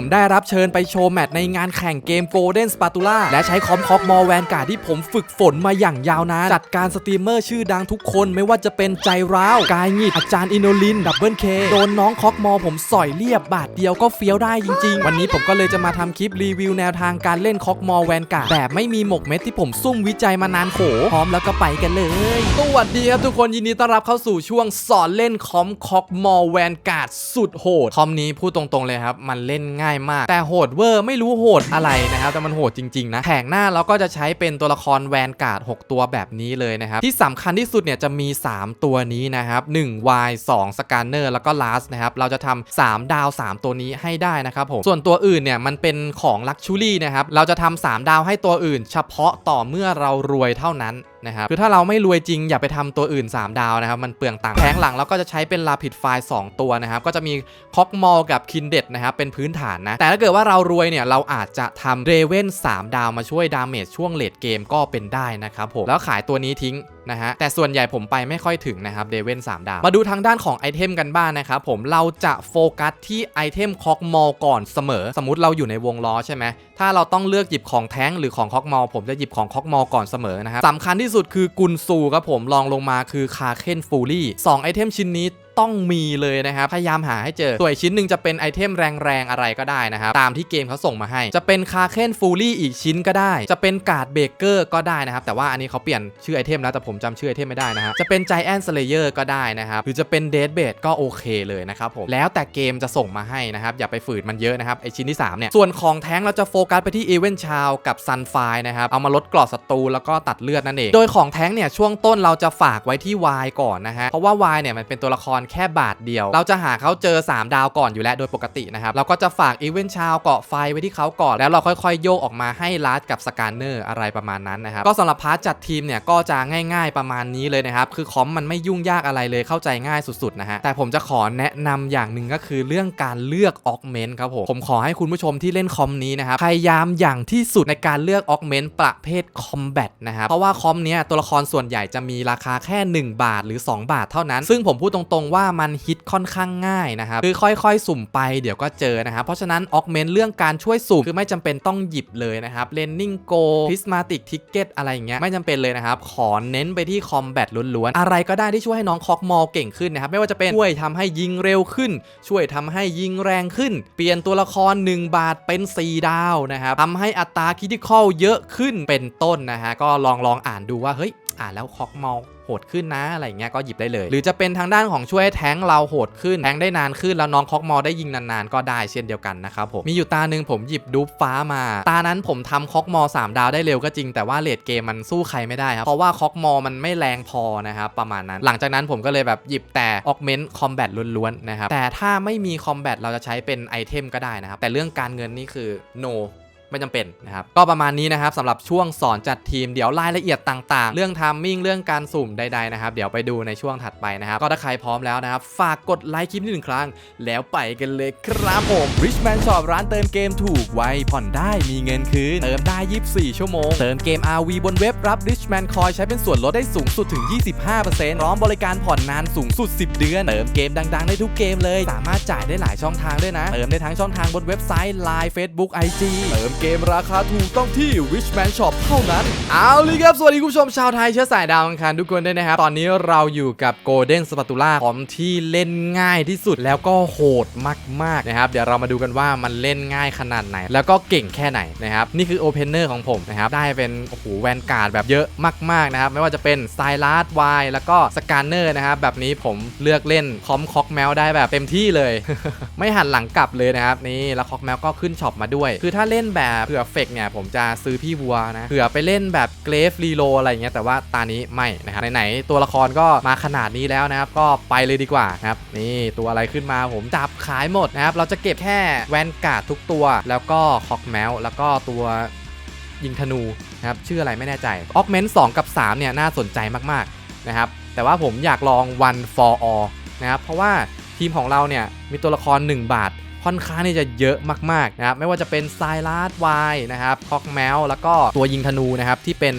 ผมได้รับเชิญไปโชว์แมตช์ในงานแข่งเกม Golden Spatula และใช้คอมคอกมอแวนการ์ที่ผมฝึกฝนมาอย่างยาวนาน จัดการสตรีมเมอร์ชื่อดังทุกคนไม่ว่าจะเป็นใจร้าว กายหงิด อาจารย์อินโนลิน ดับเบิลเค โดนน้องคอกมอผมสอยเรียบบาทเดียวก็เฟี้ยวได้จริง ๆ วันนี้ผมก็เลยจะมาทำคลิปรีวิวแนวทางการเล่นคอกมอแวนการ์แบบไม่มีหมกเม็ดที่ผมซุ่มวิจัยมานานโขพร้อมแล้วก็ไปกันเลยสวัสดีครับทุกคนยินดีต้อนรับเข้าสู่ช่วงสอนเล่นคอมคอกมอแวนการ์สุดโหดคอมนี้พูดตรงๆเลยครับมันเล่นง่ายมาก แต่โหดเวอร์ไม่รู้โหดอะไรนะครับ แต่มันโหดจริง ๆ นะแผงหน้าเราก็จะใช้เป็นตัวละครแวนการ์ด6ตัวแบบนี้เลยนะครับ ที่สำคัญที่สุดเนี่ยจะมี 3 ตัวนี้นะครับ1 Y 2 Scanner แล้วก็ Last นะครับเราจะทำ3ดาว 3 ตัวนี้ให้ได้นะครับผมส่วนตัวอื่นเนี่ยมันเป็นของลักชูรี่นะครับเราจะทำ3ดาวให้ตัวอื่น เฉพาะต่อเมื่อเรารวยเท่านั้น นะครับคือถ้าเราไม่รวยจริงอย่าไปทำตัวอื่น 3 ดาวนะครับมันเปลืองตังค์แผงหลังเราก็จะใช้เป็นลาพิดไฟล์2ตัวนะครับก็จะมีคอกมอลกับคินเด็ดนะครับเป็นพื้นฐานนะแต่ถ้าเกิดว่าเรารวยเนี่ยเราอาจจะทำเรเวน3ดาวมาช่วยดาเมจช่วงเลดเกมก็เป็นได้นะครับผมแล้วขายตัวนี้ทิ้ง นะฮะแต่ส่วนใหญ่ผมไปไม่ค่อยถึงนะครับเดเวน3ดาวมาดูทางด้านของไอเทมกันบ้างนะครับผมเราจะโฟกัสที่ไอเทมคอกมอลก่อนเสมอ สมมติเราอยู่ในวงล้อใช่ไหมถ้าเราต้องเลือกหยิบของแท้งหรือของคอกมอลผมจะหยิบของคอกมอลก่อนเสมอนะครับสำคัญที่สุดคือกุนซูครับผมลองลงมาคือคาเคนฟูลี่สองไอเทมชิ้นนี้ ต้องมีเลยนะครับพยายามหาให้เจอส่วนชิ้นหนึ่งจะเป็นไอเทมแรงๆอะไรก็ได้นะครับตามที่เกมเขาส่งมาให้ จะเป็นคาเคนฟูลี่อีกชิ้นก็ได้ จะเป็นกาดเบเกอร์ก็ได้นะครับแต่ว่าอันนี้เขาเปลี่ยนชื่อไอเทมแล้วแต่ผมจำชื่อไอเทมไม่ได้นะฮะจะเป็น Giant Slayer ก็ได้นะครับหรือจะเป็น Dead b a d ก็โอเคเลยนะครับผมแล้วแต่เกมจะส่งมาให้นะครับอย่าไปฝืนมันเยอะนะครับไอชิ้นที่3เนี่ยส่วนของแท้งเราจะโฟกัสไปที่เอเวนชาวกับซันไฟนะครับเอามาลดกรอดศัตรูแล้วก็ตัดเลือดนั่นเองโดยของแท้งเนี่ยช่วงต้นเราจะฝากไว้ที่ Y ก่อนนะฮะเพราะว่า Y เนี่ยมันเป็นตัวละครแค่บาทเดียว เราจะหาเขาเจอ 3 ดาวก่อนอยู่แล้วโดยปกตินะครับ เราก็จะฝากอีเวนชาวเกาะไฟไว้ที่เขาก่อน แล้วเราค่อยๆ โยกออกมาให้ลาดกับสแกนเนอร์อะไรประมาณนั้นนะครับ ก็สำหรับพาร์ทจัดทีมเนี่ยก็จะง่ายๆประมาณนี้เลยนะครับ คือคอมมันไม่ยุ่งยากอะไรเลยเข้าใจง่ายสุดๆนะฮะ แต่ผมจะขอแนะนำอย่างหนึ่งก็คือเรื่องการเลือกออกเมนต์ครับผม ผมขอให้คุณผู้ชมที่เล่นคอมนี้นะครับ พยายามอย่างที่สุดในการเลือกออกเมนต์ประเภทคอมแบทนะครับ เพราะว่าคอมเนี้ยตัวละครส่วนใหญ่จะมีราคาแค่ 1 บาทหรือ 2 บาทเท่านั้น ซึ่งผมพูดตรงๆว่าว่ามันฮิตค่อนข้างง่ายนะครับคือค่อยๆ สุ่มไปเดี๋ยวก็เจอนะครับเพราะฉะนั้นออกเมนเรื่องการช่วยสุ่มคือไม่จำเป็นต้องหยิบเลยนะครับเลนนิ่งโกพิสมาติกทิกเก็ตอะไรอย่างเงี้ยไม่จำเป็นเลยนะครับขอเน้นไปที่คอมแบทล้วนๆอะไรก็ได้ที่ช่วยให้น้องคอกมอลเก่งขึ้นนะครับไม่ว่าจะเป็นช่วยทำให้ยิงเร็วขึ้น ช่วยทำให้ยิงแรงขึ้น เปลี่ยนตัวละคร 1 บาทเป็น 4 ดาวนะครับทำให้อัตราคิติคอลเยอะขึ้นเป็นต้นนะฮะก็ลองลองอ่านดูว่าเฮ้ยอ่านแล้วคอกมอล โหดขึ้นนะอะไรเงี้ยก็หยิบได้เลย หรือจะเป็นทางด้านของช่วยแท้งเราโหดขึ้นแท้งได้นานขึ้นแล้วน้องคอกมอได้ยิงนานๆ ก็ได้เช่นเดียวกันนะครับผมมีอยู่ตาหนึ่งผมหยิบดูปฟ้ามา ตานั้นผมทำคอกมอ3ดาวได้เร็วก็จริงแต่ว่าเลดเกมมันสู้ใครไม่ได้ครับเพราะว่าคอกมอมันไม่แรงพอนะครับประมาณนั้น หลังจากนั้นผมก็เลยแบบหยิบแต่ออกเมนต์คอมแบทล้วนๆนะครับแต่ถ้าไม่มีคอมแบทเราจะใช้เป็นไอเทมก็ได้นะครับแต่เรื่องการเงินนี่คือ no ไม่จำเป็นนะครับก็ประมาณนี้นะครับสำหรับช่วงสอนจัดทีมเดี๋ยวรายละเอียดต่างๆ เรื่องทามมิ่งเรื่องการสุ่มใดๆนะครับเดี๋ยวไปดูในช่วงถัดไปนะครับก็ถ้าใครพร้อมแล้วนะครับฝากกดไลค์คลิปนี้หนึ่งครั้ง แล้วไปกันเลยครับผม Richman Shop ร้านเติมเกมถูกไวผ่อนได้มีเงินคืนเติมได้ 24 ชั่วโมง เติมเกม RV บนเว็บรับ Richman Coin ใช้เป็นส่วนลดได้สูงสุดถึง 25%พร้อมบริการผ่อนนานสูงสุด 10 เดือน เติมเกมดังๆ ได้ทุกเกมเลย สามารถจ่ายได้หลายช่องทางด้วยนะ เติมได้ทั้งช่องทางบนเว็บไซต์ Line Facebook IG เติมเกมราคาถูกต้องที่ Richman Shop เท่านั้น เอาเลยครับ สวัสดีคุณผู้ชมชาวไทยเชื้อสายดาวอังคารทุกคนด้วยนะครับ ตอนนี้เราอยู่กับ Golden Spatula พร้อมที่เล่นง่ายที่สุดแล้วก็โหดมากๆนะครับ เดี๋ยวเรามาดูกันว่ามันเล่นง่ายขนาดไหน แล้วก็เก่งแค่ไหนนะครับ นี่คือ Opener ของผมนะครับ ได้เป็นโอ้โหแวนการ์ดแบบเยอะมากๆนะครับ ไม่ว่าจะเป็นสไซรัสวายแล้วก็สแกนเนอร์นะครับแบบนี้ผมเลือกเล่นคอมคอกแมวได้แบบเต็มที่เลย ไม่หันหลังกลับเลยนะครับนี่แล้วคอกแมวก็ขึ้นช็อปมาด้วย คือถ้าเล่นแบบเผื่อเฟกเนี่ยผมจะซื้อพี่วัวนะเผื่อไปเล่นแบบเกรฟรีโลอะไรอย่างเงี้ยแต่ว่าตานี้ไม่นะครับไหนๆตัวละครก็มาขนาดนี้แล้วนะครับก็ไปเลยดีกว่านะครับนี่ตัวอะไรขึ้นมาผมจับขายหมดนะครับเราจะเก็บแค่แวนการ์ดทุกตัว แล้วก็คอกแมวแล้วก็ตัวยิงธนูนะครับชื่ออะไรไม่แน่ใจออกเมนต์2กับ 3 เนี่ยน่าสนใจมากๆนะครับแต่ว่าผมอยากลอง one for all นะครับเพราะว่าทีมของเราเนี่ยมีตัวละคร 1 บาท ค่อนข้างที่จะเยอะมากๆนะครับไม่ว่าจะเป็นไซรัสวายนะครับคอกแมวแล้วก็ตัวยิงธนูนะครับที่เป็น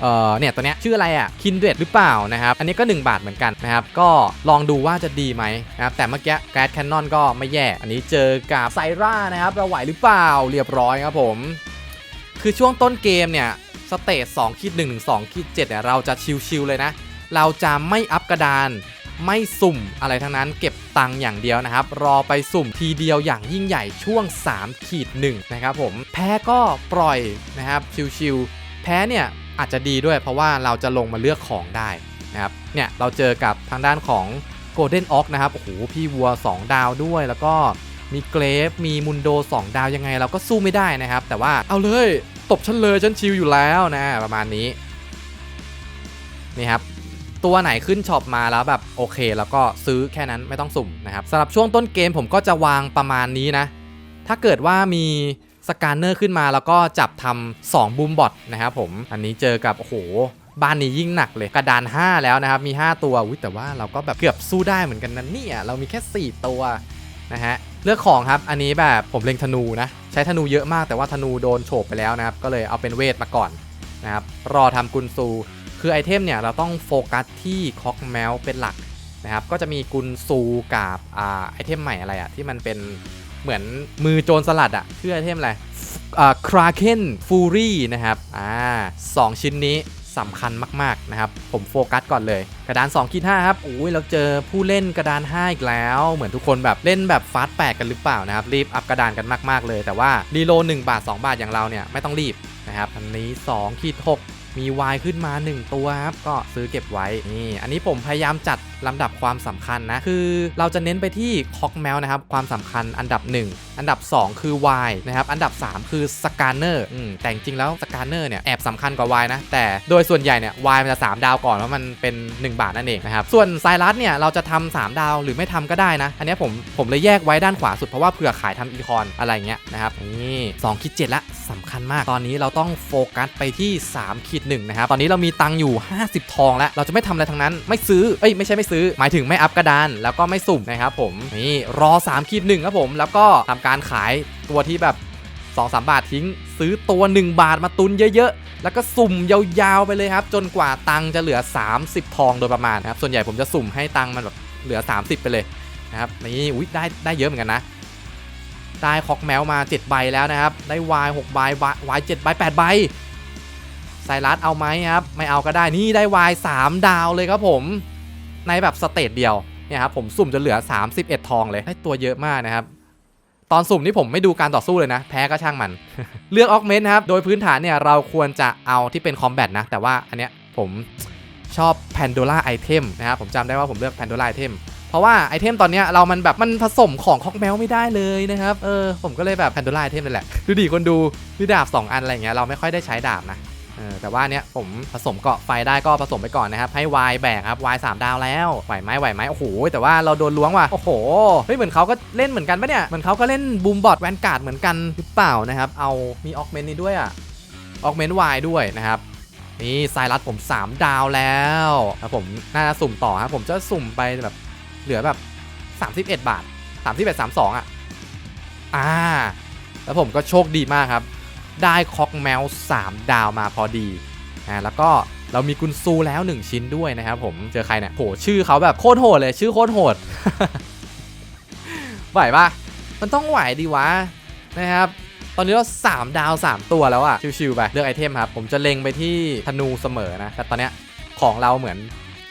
เอ่อเนี่ยตัวเนี้ยชื่ออะไรอะคินเดดหรือเปล่านะครับ อันนี้ก็ 1 บาทเหมือนกันนะครับ ก็ลองดูว่าจะดีไหมนะครับ แต่เมื่อกี้แกรดแคนนอนก็ไม่แย่ อันนี้เจอกับไซร่านะครับเราไหวหรือเปล่าเรียบร้อยครับผม คือช่วงต้นเกมเนี่ย สเตจ2ขีด1ถึง2ขีด7เนี่ยเราจะชิวๆเลยนะ เราจะไม่อัพกระดาน ไม่สุ่มอะไรทั้งนั้นเก็บตังค์อย่างเดียวนะครับ รอไปสุ่มทีเดียวอย่างยิ่งใหญ่ช่วง3ขีด1นะครับผมแพ้ก็ปล่อยนะครับชิวๆแพ้เนี่ยอาจจะดีด้วยเพราะว่าเราจะลงมาเลือกของได้นะครับเนี่ยเราเจอกับทางด้านของ Golden Ox นะครับโอ้โหพี่วัว 2 ดาวด้วยแล้วก็มีเกรฟมีมุนโด 2 ดาวยังไง เราก็สู้ไม่ได้นะครับ แต่ว่าเอาเลย ตบฉันเลยฉันชิวอยู่แล้วนะ ประมาณนี้นี่ครับ ตัวไหนขึ้นช็อปมาแล้วแบบโอเค แล้วก็ซื้อแค่นั้นไม่ต้องสุ่มนะครับสำหรับช่วงต้นเกมผมก็จะวางประมาณนี้นะ ถ้าเกิดว่ามีสแกนเนอร์ขึ้นมาแล้วก็จับทำ2บูมบอทนะครับผมอันนี้เจอกับโอ้โหบ้านนี้ยิ่งหนักเลยกระดาน 5 แล้วนะครับ มี 5 ตัววิแต่ว่าเราก็แบบเกือบสู้ได้เหมือนกันนะเนี่ยเรามีแค่ 4 ตัวนะฮะเลือกของครับอันนี้แบบผมเล็งธนูนะใช้ธนูเยอะมากแต่ว่าธนูโดนโฉบไปแล้วนะครับ ก็เลยเอาเป็นเวทมาก่อนนะครับรอทำกุนซู คือไอเทมเนี่ยเราต้องโฟกัสที่คอกแมวเป็นหลักนะครับ ก็จะมีกุนซูกับอ่าไอเทมใหม่อะไรอะที่มันเป็นเหมือนมือโจรสลัดอะชื่อไอเทมอะไรอ่าคราเคนฟูรี่นะครับอ่าสองชิ้นนี้สำคัญมากๆนะครับ ผมโฟกัสก่อนเลย กระดาน2ขีด5ครับโอ้ยเราเจอผู้เล่นกระดาน5อีกแล้ว เหมือนทุกคนแบบเล่นแบบฟาสต์แปกันหรือเปล่านะครับ รีบอัพกระดานกันมากๆเลย แต่ว่ารีโล1บาท 2 บาทอย่างเราเนี่ยไม่ต้องรีบนะครับอันนี้2ขีด6 มีวายขึ้นมา 1 ตัวครับ ก็ซื้อเก็บไว้นี่อันนี้ผมพยายามจัดลำดับความสำคัญนะ คือเราจะเน้นไปที่คอกแมวนะครับ ความสำคัญอันดับ 1 อันดับ 2 คือ Y นะครับ อันดับ 3 คือสก a นเนอร์แต่จริงแล้วสก a นเนอร์เนี่ยแอบสำคัญกว่า Y นะ แต่โดยส่วนใหญ่เนี่ย Y มันจะ 3 ดาวก่อนเพราะมันเป็น 1 บาทนั่นเองนะครับส่วนไซรัสเนี่ยเราจะทำ3ดาวหรือไม่ทำก็ได้นะ อันนี้ผมผมเลยแยกไว้ด้านขวาสุดเพราะว่าเผื่อขายทำอีคอนอะไรเงี้ยนะครับนี่2คิด7ละส คัญมาก ตอนนี้เราต้องโฟกัสไปที่3ขีด1นะครับ ตอนนี้เรามีตังอยู่ 50 ทองแล้ว เราจะไม่ทำอะไรทั้งนั้น ไม่ซื้อ เอ้ย ไม่ใช่ไม่ซื้อ หมายถึงไม่อัพกระดาน แล้วก็ไม่สุ่มนะครับผม นี่รอ3ขีด1ครับผม แล้วก็ทำการขายตัวที่แบบ2-3บาททิ้ง ซื้อตัว 1 บาทมาตุนเยอะๆ แล้วก็สุ่มยาวๆไปเลยครับ จนกว่าตังจะเหลือ 30 ทองโดยประมาณนะครับ ส่วนใหญ่ผมจะสุ่มให้ตังมันแบบเหลือ 30 ไปเลยนะครับ นี่ อุ้ยได้ได้เยอะเหมือนกันนะ ได้คอกแมวมา 7 ใบแล้วนะครับ ได้วาย6ใบวาย7ใบ8ใบไซรัสเอาไหมครับ ไม่เอาก็ได้นี่ได้วาย3ดาวเลยครับผม ในแบบสเตจเดียวเนี่ยครับผมสุ่มจะเหลือ 31 ทองเลยได้ตัวเยอะมากนะครับ ตอนสุ่มนี่ผมไม่ดูการต่อสู้เลยนะ แพ้ก็ช่างมัน เลือกออกเมนต์ครับ โดยพื้นฐานเนี่ยเราควรจะเอาที่เป็นคอมแบทนะ แต่ว่าอันเนี้ยผมชอบแพนโดล่าไอเทมนะครับผมจำได้ว่าผมเลือกแพนโดล่าไอเทม เพราะว่าไอเทมตอนเนี้ยเรามันแบบมันผสมของคอกแมวไม่ได้เลยนะครับเออผมก็เลยแบบแพนโดล่าไอเทมนั่นแหละดูดิคนดูมีดาบ 2 อันอะไรเงี้ยเราไม่ค่อยได้ใช้ดาบนะเออแต่ว่าเนี้ยผมผสมเกาะไฟได้ก็ผสมไปก่อนนะครับ ให้ Y แบกครับ Y 3ดาวแล้วไหวไหมไหวไหมโอ้โหแต่ว่าเราโดนล้วงว่ะโอ้โหเฮ้ยเหมือนเขาก็เล่นเหมือนกันปะเนี่ยเหมือนเขาก็เล่นบูมบอทแวนการ์ดเหมือนกันหรือเปล่านะครับเอามีออกเมนนี้ด้วยอะออกเมน Y ด้วยนะครับนี่ไซรัสผม 3 ดาวแล้วแล้วผมน่าจะสุ่มต่อครับผมจะสุ่มไปแบบ เหลือแบบ 31 บาท 31 32 อะ อ่า แล้วผมก็โชคดีมากครับ ได้คอกแมว 3 ดาวมาพอดี อ่า แล้วก็เรามีกุนซูแล้ว 1 ชิ้นด้วยนะครับผม เจอใครเนี่ยโหชื่อเขาแบบโคตรโหดเลย ชื่อโคตรโหด ไหวปะมันต้องไหวดีวะ นะครับ ตอนนี้เรา3ดาว 3 ตัวแล้วอะชิวๆไป เลือกไอเทมครับ ผมจะเล็งไปที่ธนูเสมอนะ แต่ตอนเนี้ยของเราเหมือน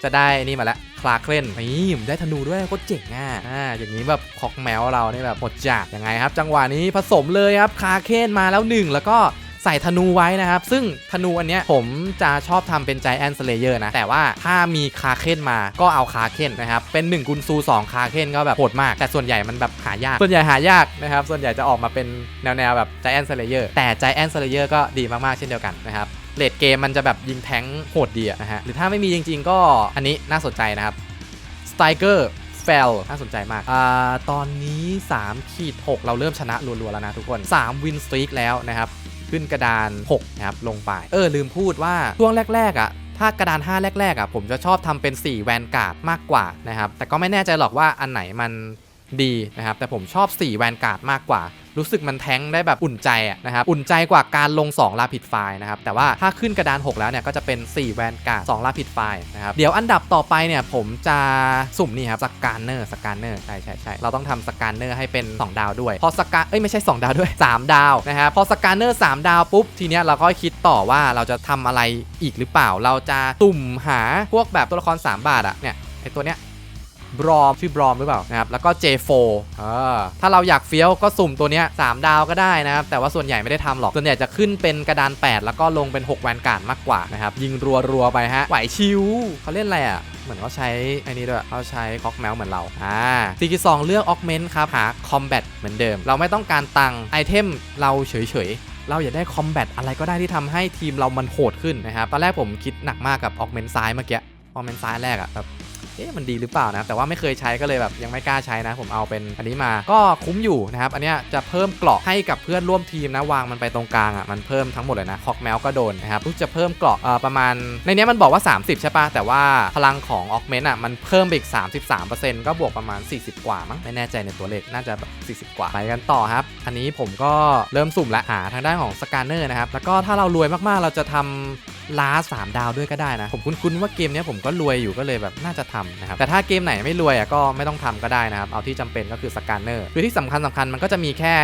จะได้นี่มาแล้วคลาเคลนนี่ผมได้ธนูด้วยโคตรเจ๋งอะอ่าอย่างนี้แบบคอกแมวเรานี่แบบหมดจากยังไงครับ จังหวะนี้ผสมเลยครับคลาเคนมาแล้วหนึ่งแล้วก็ใส่ธนูไว้นะครับ ซึ่งธนูอันเนี้ยผมจะชอบทำเป็น Giant Slayer นะ แต่ว่าถ้ามีคาเคนมาก็เอาคาเคนนะครับ เป็น1กุนซู2คาเคนก็แบบโหดมาก แต่ส่วนใหญ่มันแบบหายาก ส่วนใหญ่หายากนะครับ ส่วนใหญ่จะออกมาเป็นแนวๆแบบ Giant Slayer แต่ Giant Slayer ก็ดีมากๆเช่นเดียวกันนะครับ เลดเกมมันจะแบบยิงแทงโหดดีอะนะฮะ หรือถ้าไม่มีจริงๆก็อันนี้น่าสนใจนะครับสไตเกอร์เฟลน่าสนใจมาก อ่า ตอนนี้3ขีด6เราเริ่มชนะรัวๆแล้วนะทุกคน 3 วินสตรีกแล้วนะครับ ขึ้นกระดาน 6 นะครับ ลงไป เออ ลืมพูดว่า ช่วงแรก ๆ อะถ้ากระดาน 5 แรก ๆ อะ ผมจะชอบทำเป็น 4 แวนการ์ดมากกว่านะครับ แต่ก็ไม่แน่ใจหรอกว่าอันไหนมันดีนะครับ แต่ผมชอบ 4 แวนการ์ดมากกว่า รู้สึกมันแทงได้แบบอุ่นใจอะนะครับอุ่นใจกว่าการลง 2 ลาผิดไฟล์นะครับแต่ว่าถ้าขึ้นกระดาน 6 แล้วเนี่ยก็จะเป็น 4 แวนการ์ด2ลาผิดไฟล์นะครับเดี๋ยวอันดับต่อไปเนี่ยผมจะสุ่มนี่ครับสกานเนอร์สกานเนอร์ใช่ใช่ใช่เราต้องทำสกานเนอร์ให้เป็น 2 ดาวด้วย พอสกาเอ้ยไม่ใช่ 2 ดาวด้วย 3 ดาวนะครับพอสกานเนอร์3ดาวปุ๊บทีเนี้ยเราก็คิดต่อว่าเราจะทำอะไรอีกหรือเปล่า เราจะตุ่มหาพวกแบบตัวละคร 3 บาทอะเนี่ยไอตัวเนี้ย บรอมชื่อบรอมหรือเปล่านะครับแล้วก็ J4 เออถ้าเราอยากเฟี้ยวก็สุ่มตัวเนี้ย3ดาวก็ได้นะครับแต่ว่าส่วนใหญ่ไม่ได้ทำหรอกส่วนใหญ่จะขึ้นเป็นกระดาน 8 แล้วก็ลงเป็น 6 แวนการ์ดมากกว่านะครับยิงรัวๆไปฮะไหวชิวเขาเล่นอะไรอะเหมือนเขาใช้ไอ้นี่ด้วยเขาใช้คอกแมวเหมือนเราอ่าซีกิสองเลือกออกเมนต์ครับหาคอมแบทเหมือนเดิม เราไม่ต้องการตังไอเทมเราเฉยๆเราอยากได้คอมแบทอะไรก็ได้ที่ทำให้ทีมเรามันโหดขึ้นนะครับ ตอนแรกผมคิดหนักมากกับออกเมนต์ซ้ายเมื่อกี้ ออกเมนต์ซ้ายแรกอะแบบ เอ๊ะมันดีหรือเปล่านะแต่ว่าไม่เคยใช้ก็เลยแบบยังไม่กล้าใช้นะ ผมเอาเป็นอันนี้มาก็คุ้มอยู่นะครับอันเนี้ยจะเพิ่มเกราะให้กับเพื่อนร่วมทีมนะวางมันไปตรงกลางอะมันเพิ่มทั้งหมดเลยนะคอกแมวก็โดนนะครับรู้จะเพิ่มเกราะเอ่อประมาณในเนี้ยมันบอกว่า 30 ใช่ปะแต่ว่าพลังของออกเมนต์อะมันเพิ่มไปอีก 33%ก็บวกประมาณ 40 กว่ามั้งไม่แน่ใจในตัวเลขน่าจะแบบ40 กว่าไปกันต่อครับ อันนี้ผมก็เริ่มสุ่มและหาทางด้านของสกานเนอร์นะครับแล้วก็ถ้าเรารวยมากๆเราจะทำล้า 3 ดาวด้วยก็ได้นะ ผมคุ้นๆว่าเกมนี้ผมก็รวยอยู่ก็เลยแบบน่าจะทำนะครับแต่ถ้าเกมไหนไม่รวยอะก็ไม่ต้องทำก็ได้นะครับ เอาที่จำเป็นก็คือสแกนเนอร์คือที่สำคัญสำคัญมันก็จะมีแค่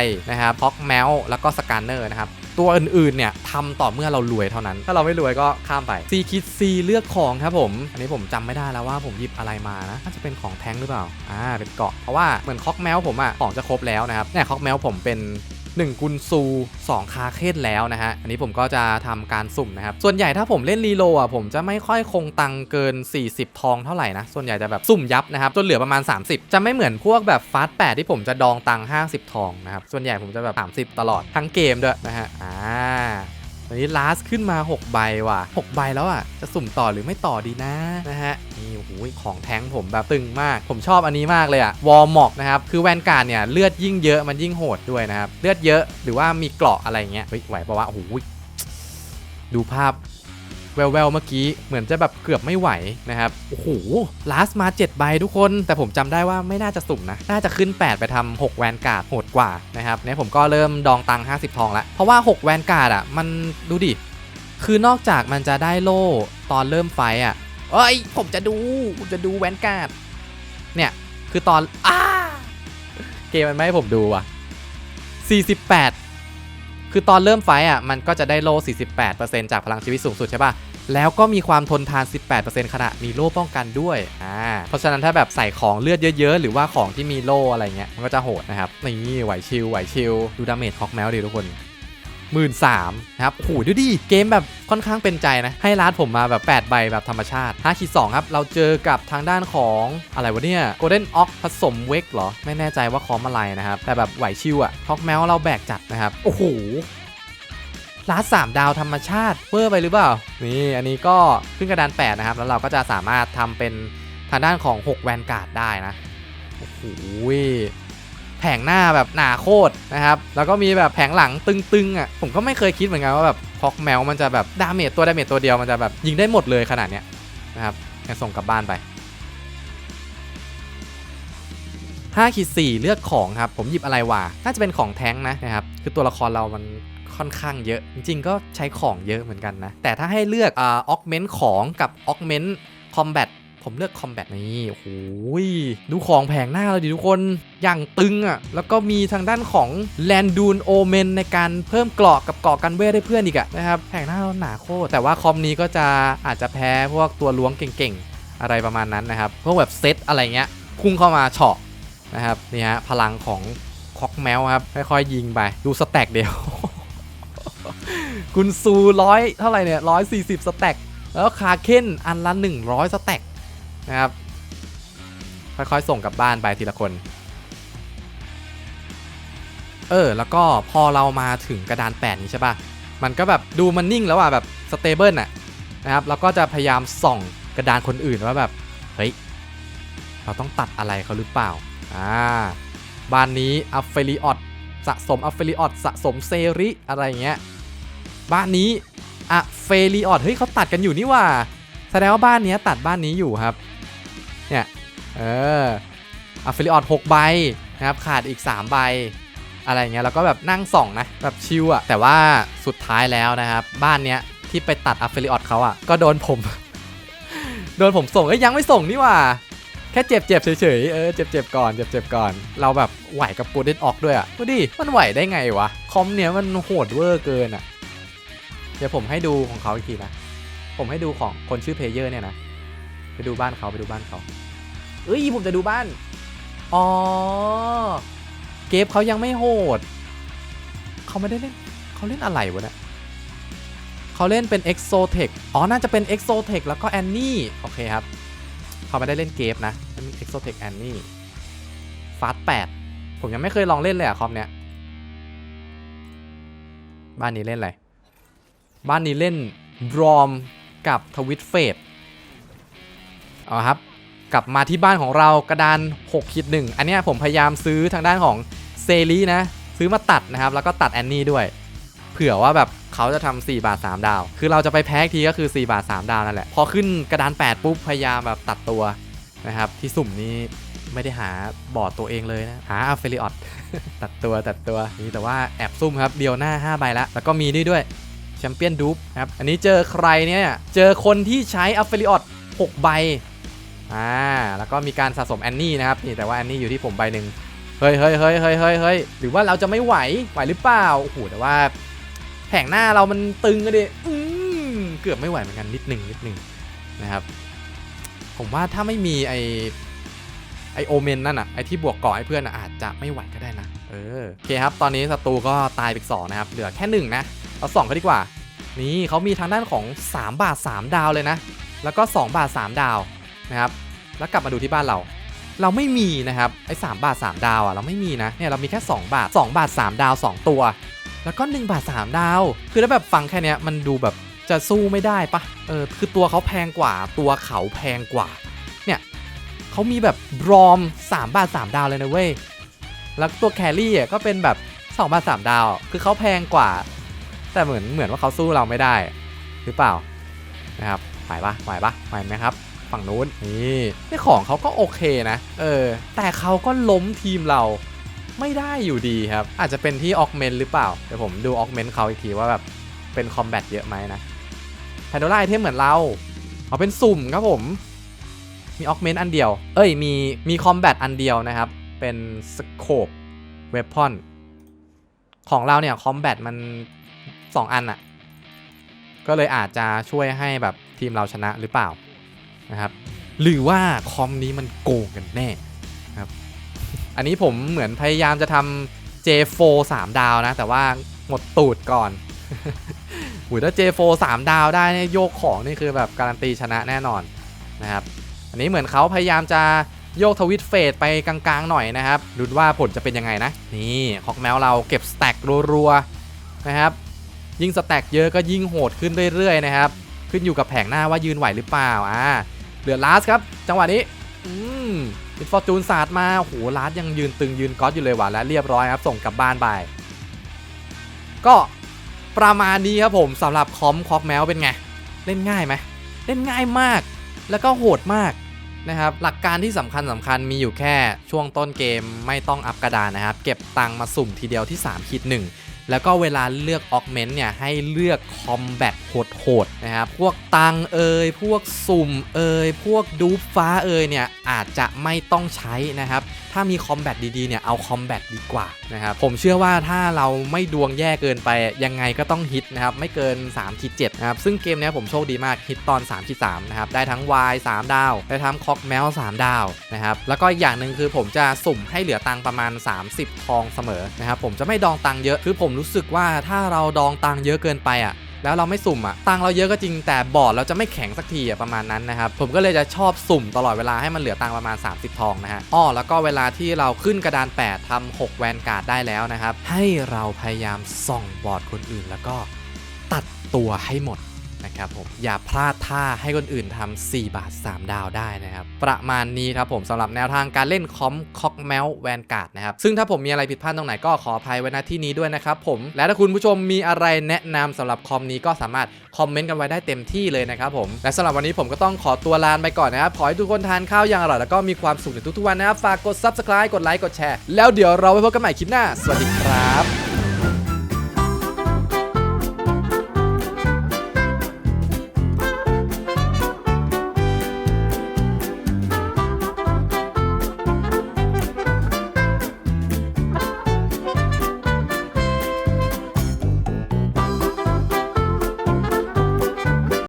Y นะครับพ็อกแมวแล้วก็สแกนเนอร์นะครับตัวอื่นๆเนี่ยทำต่อเมื่อเรารวยเท่านั้น ถ้าเราไม่รวยก็ข้ามไป C คิด C เลือกของครับผม อันนี้ผมจำไม่ได้แล้วว่าผมหยิบอะไรมานะน่าจะเป็นของแท้งหรือเปล่า อ่า เป็นเกาะ เพราะว่าเหมือนคอกแมวผมอะของจะครบแล้วนะครับเนี่ยคอกแมวผมเป็น 1 กุนซู 2 คาเคนแล้วนะฮะ อันนี้ผมก็จะทำการสุ่มนะครับ ส่วนใหญ่ถ้าผมเล่นรีโลอะผมจะไม่ค่อยคงตังเกิน 40 ทองเท่าไหร่นะ ส่วนใหญ่จะแบบสุ่มยับนะครับจนเหลือประมาณ 30 จะไม่เหมือนพวกแบบฟาสต์แที่ผมจะดองตัง50 ทองนะครับ ส่วนใหญ่ผมจะแบบ 30 ตลอดทั้งเกมด้วยนะฮะ อ่า วันนี้ลาสขึ้นมา 6 ใบว่ะ 6 ใบแล้วอะ จะสุ่มต่อหรือไม่ต่อดีนะนะฮะ นี่โอ้โหของแท้งผมแบบตึงมาก ผมชอบอันนี้มากเลยอะ วอลม็อกนะครับ คือแวนการ์ดเนี่ย เลือดยิ่งเยอะมันยิ่งโหดด้วยนะครับ เลือดเยอะหรือว่ามีเกราะอะไรเงี้ย เฮ้ย ไหวปะวะ โอ้โห ดูภาพ แววๆเมื่อกี้เหมือนจะแบบเกือบไม่ไหวนะครับ โอ้โหลาสมา 7 ใบทุกคน แต่ผมจำได้ว่าไม่น่าจะสุ่มนะ น่าจะขึ้น 8 ไปทำ6แวนการ์ดโหดกว่านะครับเนี่ยผมก็เริ่มดองตังค์50 ทองละเพราะว่า 6 แวนการ์ดอะ มันดูดิ คือนอกจากมันจะได้โล่ตอนเริ่มไฟต์อะเอ้ย ผมจะดูผมจะดูแวนการ์ดเนี่ยคือตอนอ้าเกมมันไม่ให้ผมดูว่ะ48 คือตอนเริ่มไฟอะมันก็จะได้โล่ 48%จากพลังชีวิตสูงสุดใช่ป่ะแล้วก็มีความทนทาน 18%ขณะมีโล่ป้องกันด้วย อ่า เพราะฉะนั้นถ้าแบบใส่ของเลือดเยอะๆ หรือว่าของที่มีโล่อะไรเงี้ย มันก็จะโหดนะครับ นี่ไหวชิลไหวชิลดูดาเมจฮอกแมวดิทุกคน หมื่นสามนะครับโอ้โหดูดิ เกมแบบค่อนข้างเป็นใจนะ ให้ร้านผมมาแบบ 8 ใบแบบธรรมชาติ5ขีด2ครับ เราเจอกับทางด้านของอะไรวะเนี่ย Golden Ox ผสมเวกเหรอ ไม่แน่ใจว่าคอมอะไรนะครับ แต่แบบไหวชิวอะฮอกแมวเราแบกจัดนะครับ โอ้โหลาสสามดาวธรรมชาติเวอร์ไปหรือเปล่า นี่อันนี้ก็ขึ้นกระดาน 8 นะครับ แล้วเราก็จะสามารถทำเป็นทางด้านของ 6 แวนการ์ดได้นะ โอ้โห แผงหน้าแบบหนาโคตรนะครับแล้วก็มีแบบแผงหลังตึงๆอะผมก็ไม่เคยคิดเหมือนกันว่าแบบพอกแมวมันจะแบบดาเมจตัวดาเมจตัวเดียวมันจะแบบยิงได้หมดเลยขนาดเนี้ยนะครับงั้นส่งกลับบ้านไป5ขีด4เลือกของครับ ผมหยิบอะไรวะน่าจะเป็นของแท้งนะนะครับ คือตัวละครเรามันค่อนข้างเยอะ จริงๆก็ใช้ของเยอะเหมือนกันนะ แต่ถ้าให้เลือกอ่าออกเมนต์ของกับออกเมนต์คอมแบท ผมเลือกคอมแบทนี่โอ้ยดูของแผงหน้าเราดิทุกคนอย่างตึงอะ่ะแล้วก็มีทางด้านของแลนดูนโอเมนในการเพิ่มเกราะกับเกราะกันเวทให้เพื่อนอีกอะนะครับแผงหน้าเราหนาโคตรแต่ว่าคอมนี้ก็จะอาจจะแพ้พวกตัวล้วงเก่งๆ อะไรประมาณนั้นนะครับพวกแบบเซตอะไรเงี้ยพุ่งเข้ามาเฉาะนะครับนี่ฮะพลังของคอกแมวครับค่อยๆยิงไปดูสแต็กเดียวกุนซูร้อยเท่าไหร่เนี่ยร้อยสี่สิบสแต็กแล้วคาเคนอันละ 100 สแต็ก นะครับ ค่อยๆ ส่งกลับบ้านไปทีละคน เออ แล้วก็พอเรามาถึงกระดาน8นี้ใช่ป่ะ มันก็แบบดูมันนิ่งแล้วอะแบบสเตเบิลน่ะนะครับ แล้วก็จะพยายามส่องกระดานคนอื่นว่าแบบ เฮ้ย เราต้องตัดอะไรเขาหรือเปล่า อ่า บ้านนี้อัฟเฟลิออตสะสมอัฟเฟลิออตสะสมเซริอะไรเงี้ย บ้านนี้อะเฟลิออตเฮ้ยเขาตัดกันอยู่นี่ว่าแสดงว่าบ้านเนี้ยตัดบ้านนี้อยู่ครับ เนี่ย เอออะเฟลิออต6ใบนะครับขาดอีก 3 ใบ อะไรเงี้ยแล้วก็แบบนั่งส่องนะแบบชิลอะแต่ว่าสุดท้ายแล้วนะครับ บ้านเนี้ยที่ไปตัดอัฟเฟลิออตเขาอะก็โดนผม โดนผมส่งเอ้ยยังไม่ส่งนี่ว่า แค่เจ็บเจ็บๆเฉยๆเออเจ็บเจ็บๆก่อนเจ็บเจ็บๆก่อน เราแบบไหวกับโกลเดนออกด้วยอะดูดิมันไหวได้ไงวะคอมเนี้ยมันโหดเวอร์เกินอะเดี๋ยวผมให้ดูของเขาอีกทีนะผมให้ดูของคนชื่อเพลเยอร์เนี่ยนะ ไปดูบ้านเขาไปดูบ้านเขา เอ้ยผมจะดูบ้าน อ๋อ เกฟเขายังไม่โหด เขาไม่ได้เล่นเขาเล่นอะไรวะเนี่ยเขาเล่นเป็น e x o t e c อ๋อ น่าจะเป็น e x o t e c แล้วก็แอนนี่ โอเคครับ เขาไม่ได้เล่นเกมนะมันมี Exotech Annie Fast 8ผมยังไม่เคยลองเล่นเลยอะคอมเนี้ย บ้านนี้เล่นอะไร บ้านนี้เล่นบรอมกับทวิตเฟด เอาครับ กลับมาที่บ้านของเรากระดาน6คิดหนึ่งอันนี้ผมพยายามซื้อทางด้านของเซรีนะ ซื้อมาตัดนะครับ แล้วก็ตัดแอนนี่ด้วย เผื่อว่าแบบเขาจะทำ4บาท 3 ดาว คือเราจะไปแพ็กทีก็คือ 4 บาท 3 ดาวนั่นแหละ พอขึ้นกระดาน 8 ปุ๊บ พยายามแบบตัดตัวนะครับ ที่สุ่มนี้ไม่ได้หาบอร์ดตัวเองเลยนะ หาอัฟเฟลิออตตัดตัวตัดตัวนี่แต่ว่าแอบซุ่มครับ เดียวหน้า 5 ใบแล้วแล้วก็มีนี่ด้วยแชมเปี้ยนดูปครับ อันนี้เจอใครเนี่ย เจอคนที่ใช้อัฟเฟลิออต6ใบ อ่าแล้วก็มีการสะสมแอนนี่นะครับนี่แต่ว่าแอนนี่อยู่ที่ผมใบหนึ่งเฮ้ยเฮ้ยเฮ้ยเฮ้ยเฮ้ยเฮ้ยหรือว่าเราจะไม่ไหวไหวหรือเปล่าโอ้โหแต่ว่าแผงหน้าเรามันตึงอะดิอืมเกือบไม่ไหวเหมือนกันนิดหนึ่งนิดหนึ่งนะครับ ผมว่าถ้าไม่มีไอไอโอเมนนั่นอะไอที่บวกเกาะให้เพื่อนอะอาจจะไม่ไหวก็ได้นะเออโอเคครับ ตอนนี้ศัตรูก็ตายไปอีกสองนะครับ เหลือแค่หนึ่งนะเอาสองก็ดีกว่า นี่เขามีทางด้านของ 3 บาท 3 ดาวเลยนะ แล้วก็ 2 บาท 3 ดาว นะครับแล้วกลับมาดูที่บ้านเรา เราไม่มีนะครับไอ้3บาท 3 ดาวอะเราไม่มีนะเนี่ยเรามีแค่ 2 บาท 2 บาท 3 ดาว 2 ตัว แล้วก็ 1 บาท 3 ดาว คือถ้าแบบฟังแค่นี้มันดูแบบจะสู้ไม่ได้ปะเออคือตัวเขาแพงกว่า ตัวเขาแพงกว่าเนี่ยเขามีแบบรอม 3 บาท 3 ดาวเลยนะเว้ยแล้วตัวแครี่อะก็เป็นแบบ2บาท3ดาว คือเขาแพงกว่า แต่เหมือนเหมือนว่าเขาสู้เราไม่ได้ หรือเปล่านะครับไหวปะไหวปะไหวไหมครับ ฝั่งนู้นนี่นี่ของเขาก็โอเคนะ เออ แต่เขาก็ล้มทีมเราไม่ได้อยู่ดีครับ อาจจะเป็นที่ออกเมนหรือเปล่า เดี๋ยวผมดูออกเมนเขาอีกทีว่าแบบเป็นคอมแบทเยอะไหมนะแพนโดล่าไอเทมเหมือนเราเอาเป็นสุ่มครับผม มีออกเมนอันเดียว เอ้ยมีมีคอมแบทอันเดียวนะครับ เป็นสโคปเวพอนของเราเนี่ยคอมแบทมัน 2 อันอะก็เลยอาจจะช่วยให้แบบทีมเราชนะหรือเปล่า นะครับหรือว่าคอมนี้มันโกงกันแน่นครับอันนี้ผมเหมือนพยายามจะทำ J4 3 ดาวนะ แต่ว่าหมดตูดก่อนหูถ้า J4 3 ดาวได้เนี่ยโยกของนี่คือแบบการันตีชนะแน่นอนนะครับอันนี้เหมือนเขาพยายามจะโยกทวิตเฟดไปกลางๆหน่อยนะครับดูว่าผลจะเป็นยังไงนะ นี่ฮอกแมวเราเก็บสแต็กรัวๆนะครับยิ่งสแต็กเยอะก็ยิ่งโหดขึ้นเรื่อยๆนะครับขึ้นอยู่กับแผงหน้าว่ายืนไหวหรือเปล่าอ่า เหลือลาสครับ จังหวะนี้ อืมมิดฟอร์จูนศาสตร์มาโหลาสยังยืนตึงยืนก๊อตอยู่เลยว่ะและเรียบร้อยครับ ส่งกลับบ้านไป ก็ประมาณนี้ครับผมสำหรับคอมคอกแมวเป็นไง เล่นง่ายไหมเล่นง่ายมาก แล้วก็โหดมากนะครับหลักการที่สำคัญสำคัญมีอยู่แค่ช่วงต้นเกมไม่ต้องอัพกระดานนะครับ เก็บตังมาสุ่มทีเดียวที่ 3 คิด 1 แล้วก็เวลาเลือกออกเมนต์เนี่ยให้เลือกคอมแบทโหดๆนะครับพวกตังเอยพวกสุ่มเอยพวกดูฟ้าเอยเนี่ยอาจจะไม่ต้องใช้นะครับถ้ามีคอมแบทดีๆเนี่ยเอาคอมแบทดีกว่านะครับผมเชื่อว่าถ้าเราไม่ดวงแย่เกินไปยังไงก็ต้องฮิตนะครับไม่เกิน3ขีด7นะครับซึ่งเกมนี้ผมโชคดีมากฮิตตอน3ขีด3นะครับได้ทั้ง Y 3 ดาว ได้ทั้งคอกแมว3ดาวนะครับแล้วก็อีกอย่างหนึ่งคือผมจะสุ่มให้เหลือตังประมาณ 30 ทองเสมอนะครับผมจะไม่ดองตังเยอะคือผมรู้สึกว่าถ้าเราดองตังเยอะเกินไปอะแล้วเราไม่สุ่มอะตังเราเยอะก็จริงแต่บอร์ดเราจะไม่แข็งสักทีอะประมาณนั้นนะครับ ผมก็เลยจะชอบสุ่มตลอดเวลาให้มันเหลือตังประมาณ 30 ทองนะฮะอ้อแล้วก็เวลาที่เราขึ้นกระดาน 8ทำ6แวนการ์ดได้แล้วนะครับ ให้เราพยายามส่องบอร์ดคนอื่น แล้วก็ตัดตัวให้หมด นะครับผมอย่าพลาดท่าให้คนอื่นทำ4บาท 3 ดาวได้นะครับ ประมาณนี้ครับผมสำหรับแนวทางการเล่นคอมคอกแมวแวนการ์ดนะครับ ซึ่งถ้าผมมีอะไรผิดพลาดตรงไหนก็ขออภัยไว้ณที่นี้ด้วยนะครับผมและถ้าคุณผู้ชมมีอะไรแนะนำสำหรับคอมนี้ก็สามารถคอมเมนต์กันไว้ได้เต็มที่เลยนะครับผมและสำหรับวันนี้ผมก็ต้องขอตัวลาไปก่อนนะครับขอให้ทุกคนทานข้าวอย่างอร่อยแล้วก็มีความสุขในทุกๆวันนะครับฝากกด subscribe กดไลค์กดแชร์แล้วเดี๋ยวเราไว้พบกันใหม่คลิปหน้าสวัสดีครับ